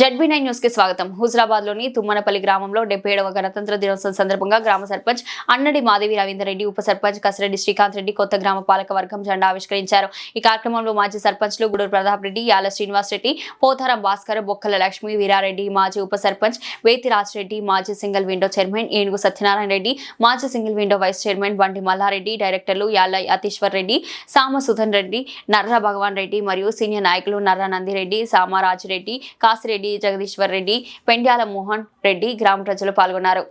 ZB nine న్యూస్కి స్వాగతం. హుజరాబాద్లోని తుమ్మనపల్లి గ్రామంలో డెబ్బై ఏడవ గణతంత్ర దినోత్సవం సందర్భంగా గ్రామ సర్పంచ్ అన్నడి మాధవి రవీందర్ రెడ్డి ఉప సర్పంచ్ కసిరెడ్డి శ్రీకాంత్ రెడ్డి కొత్త గ్రామ పాలక వర్గం జెండా ఆవిష్కరించారు. ఈ కార్యక్రమంలో మాజీ సర్పంచ్లు గుడూరు ప్రతాప్ రెడ్డి యాల శ్రీనివాస్ రెడ్డి పోతారం భాస్కర్ బొక్కల లక్ష్మి వీరారెడ్డి మాజీ ఉప సర్పంచ్ వేతి రెడ్డి మాజీ సింగిల్ విండో చైర్మన్ ఏనుగు సత్యనారాయణ రెడ్డి మాజీ సింగిల్ విండో వైస్ చైర్మన్ బండి మల్లారెడ్డి డైరెక్టర్లు యాల అతీశ్వర్ రెడ్డి సామ సుధన్ రెడ్డి నర్ర భగవాన్ రెడ్డి మరియు సీనియర్ నాయకులు నర్ర నందిరెడ్డి సామారాజిరెడ్డి కాసిరెడ్డి రెడ్డి జగదీశ్వర్ రెడ్డి పెండ్యాల మోహన్ రెడ్డి గ్రామ ప్రజలు పాల్గొన్నారు.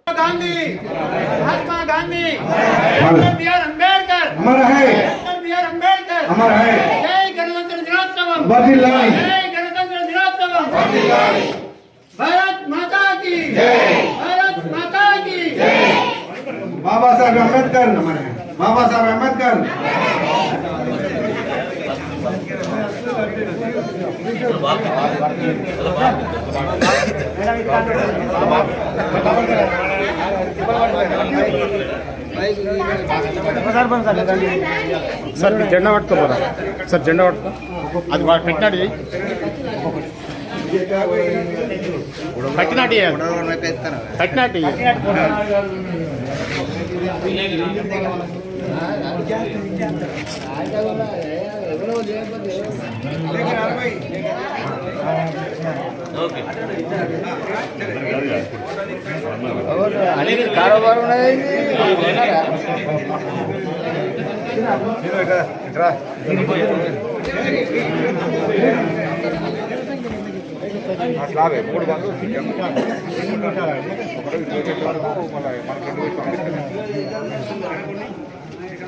బాబా సాహెబ్ అంబేద్కర్ బాబా సాహెబ్ అంబేద్కర్. సార్ మీరు జెండా పట్టుకోపోరా? సార్ జెండా పట్టుకో. అది వాడు పెట్టినాడు చెయ్యి. పెట్టినాటి అనిల్ కారోబారు స్లాబే మూడు వాళ్ళు మనకి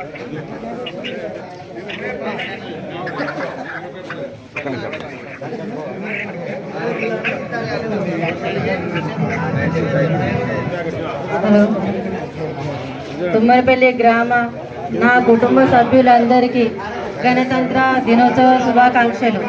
హలో తుమ్మరపల్లి గ్రామ నా కుటుంబ సభ్యులందరికీ గణతంత్ర దినోత్సవ శుభాకాంక్షలు.